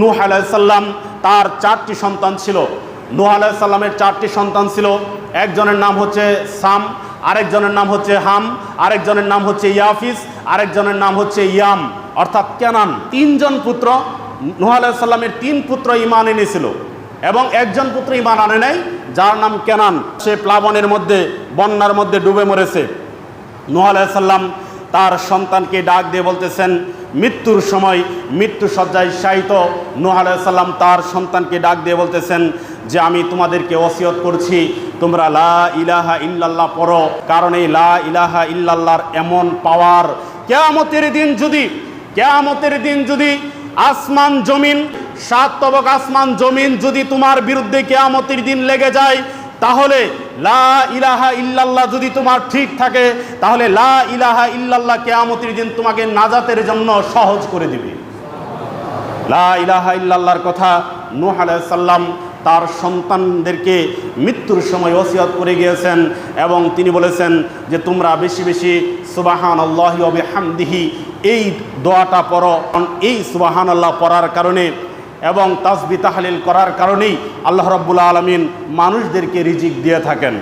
নূহ আলাইসাল্লাম তার চারটি সন্তান ছিল। নূহ আলাইসাল্লামের চারটি সন্তান ছিল। একজনের নাম হচ্ছে সাম, আরেকজনের নাম হচ্ছে হাম, আরেকজনের নাম হচ্ছে ইয়াফিস, আরেকজনের নাম হচ্ছে ইয়াম। অর্থাৎ কেনান, তিনজন পুত্র নূহ আলাইসাল্লামের তিন পুত্র ইমান এনেছিল এবং একজন পুত্র ইমান আনে নাই, যার নাম কেনান। সে প্লাবনের মধ্যে, বন্যার মধ্যে ডুবে মরেছে। নূহ আলাইসাল্লাম তার সন্তানকে ডাক দিয়ে বলতেছেন মৃত্যুর সময় মৃত্যু সজ্জায় শায়িত নূহ আলাইসাল্লাম তার সন্তানকে ডাক দিয়ে বলতেছেন যে আমি তোমাদেরকে ওসিয়ত করছি, তোমরা লা ইলাহা ইল্লাল্লাহ পড়ো। কারণ এই লা ইলাহা ইল্লাল্লাহর এমন পাওয়ার কেয়ামতের দিন যদি, কেয়ামতের দিন যদি আসমান জমিন, সাত তবক আসমান জমিন যদি তোমার বিরুদ্ধে কেয়ামতের দিন লেগে যায় তাহলে লা ইলাহা ইল্লাল্লাহ যদি তোমার ঠিক থাকে, তাহলে লা ইলাহা ইল্লাল্লাহ কেয়ামতের দিন তোমাকে নাজাতের জন্য সহজ করে দিবে। লা ইলাহা ইল্লাল্লাহর কথা নূহ আলাইহিস সাল্লাম তার সন্তানদেরকে মৃত্যুর সময় ওসিয়ত করে গিয়েছেন এবং তিনি বলেছেন যে, তোমরা বেশি বেশি সুবাহান আল্লাহি হামদিহি এই দোয়াটা পড়ো। এই সুবাহান আল্লাহ পড়ার কারণে এবং তাসবি তাহলিল করার কারণেই আল্লাহ রব্বুল আলমিন মানুষদেরকে রিজিক দিয়ে থাকেন।